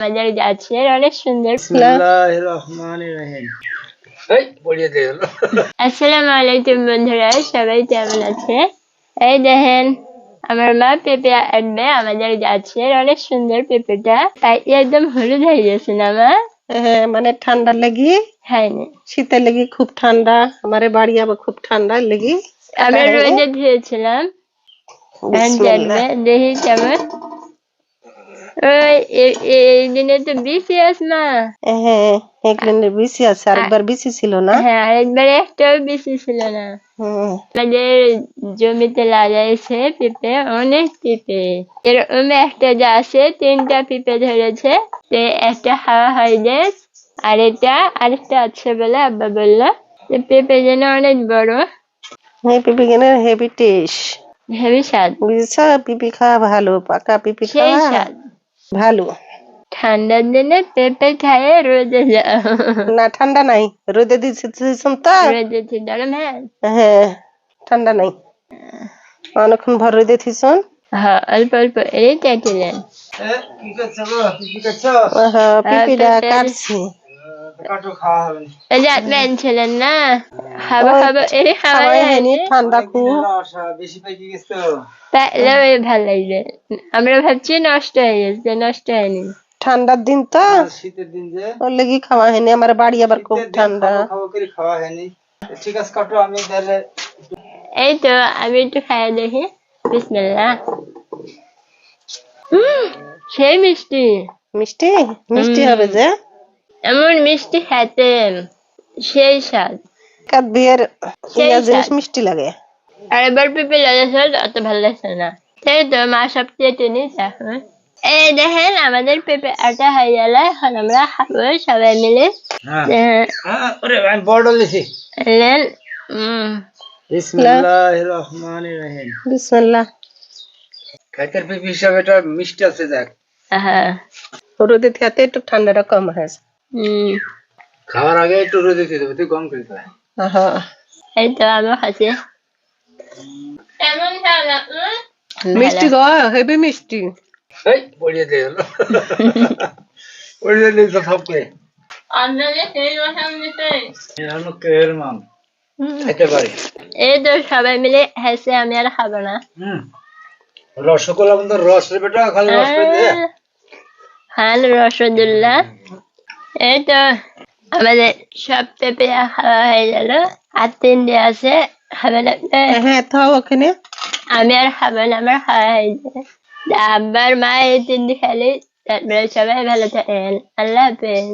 অনেক সুন্দর আসসালামু আলাইকুম বন্ধুরা সবাই কেমন আছে? এই দেখেন আমার মা পেঁপে আনবে আমাদের গাছের অনেক সুন্দর পেঁপেটা। তাই একদম হলুদ হয়ে গেছে না মা? হ্যাঁ মানে ঠান্ডা লেগে? হয়নি। শীতের লেগে খুব ঠান্ডা আমার বাড়ি আবার খুব ঠান্ডা লেগে। আমরা রোদে। দেখবে দেখি কেমন। ওই এই দিনে তো আস হ্যাঁ আছে আরেকবার ছিল না? হ্যাঁ আরেকবার একটাও বেশি ছিল না। আমাদের জমিতে লাগাইছে পেঁপে অনেক পেঁপে। এরকম একটা গাছে তিনটা পেঁপে ধরেছে। তো একটা হাওয়া হয়ে যায় আর এটা আরেকটা আছে বলে আব্বা বলল। যে পেঁপে যেন অনেক বড়। এই পিপি কেন হেভি টেস্ট হেবি স্বাদ। বুঝেছ পিপি খাওয়া ভালো পাকা পিপি খাওয়া? ভালো। ঠান্ডার দিনে পেঁপে খায় রোদে যাও। না ঠান্ডা নাই। রোদে দিয়েছি তো। রোদে গরম হ্যাঁ? হ্যাঁ ঠান্ডা নাই। অনেকক্ষণ ভর রোদে থিসন হ্যাঁ অল্প অল্প এই চাইছিলেন। পিপিটা কাটছি। কাটো খাওয়া হবে। এই যে আনছিলেন না? খাব খাব এই খাওয়াই খাওয়াই হয়নি ঠান্ডা খুব। বেশি পাইকি গেছো? তাহলে ভালো লাগবে আমরা ভাবছি নষ্ট হয়ে গেছে নষ্ট হয়নি। ঠান্ডার দিন তো। শীতের দিন যে। ওর লেগে খাওয়া হয়নি আমার বাড়ি আবার খুব ঠান্ডা। খাব খাব করে খাওয়া হয়নি। ঠিক আছে কাটো আমি তাহলে এই তো আমি একটু খাই দেখি। সেই মিষ্টি। মিষ্টি? মিষ্টি হবে যে। এমন মিষ্টি খেতে। সেই স্বাদ। কার বিয়ের ইয়া জিনিস মিষ্টি লাগে। আর এবার পেঁপে লেগেছে অত ভালো লাগছে না। এই তো মা সব কেটে নিয়েছে এখন। এই দেখেন আমাদের পেঁপে আটা হয়ে গেল এখন আমরা খাব সবাই মিলে। হ্যাঁ। হ্যাঁ, আমি বড় লিখি বিসমিল্লাহির রহমানির রহিম। বিসমিল্লাহ। খাইতের পিপি হিসাবে এটা মিষ্টি আছে দেখ। হ্যাঁ। রোদে থেকে একটু ঠান্ডাটা কম হয়েছে উম। খাওয়ার আগে একটু রোদে দিয়ে দেবো তুই গম করে দেবে হ্যাঁ এই তো আমি খাচ্ছি কেমন মিষ্টি গো হেভি মিষ্টি এই পড়িয়ে পড়িয়ে তো এই তো সবাই মিলে হেসে আমি আর খাব না রসগোল্লা কিন্তু রস রে বেটা খালি রস দে রসগোল্লা এই তো আমাদের সব পেঁপে খাওয়া হয়ে গেল। আর তিনটে আছে খাবেন? হ্যাঁ তো ওখানে। আমি আর খাব না আমার খাওয়া হয়ে যায় আব্বার মা এই তিনটে খেলে তারপরে সবাই ভালো থাকেন। আল্লাহ হাফেজ।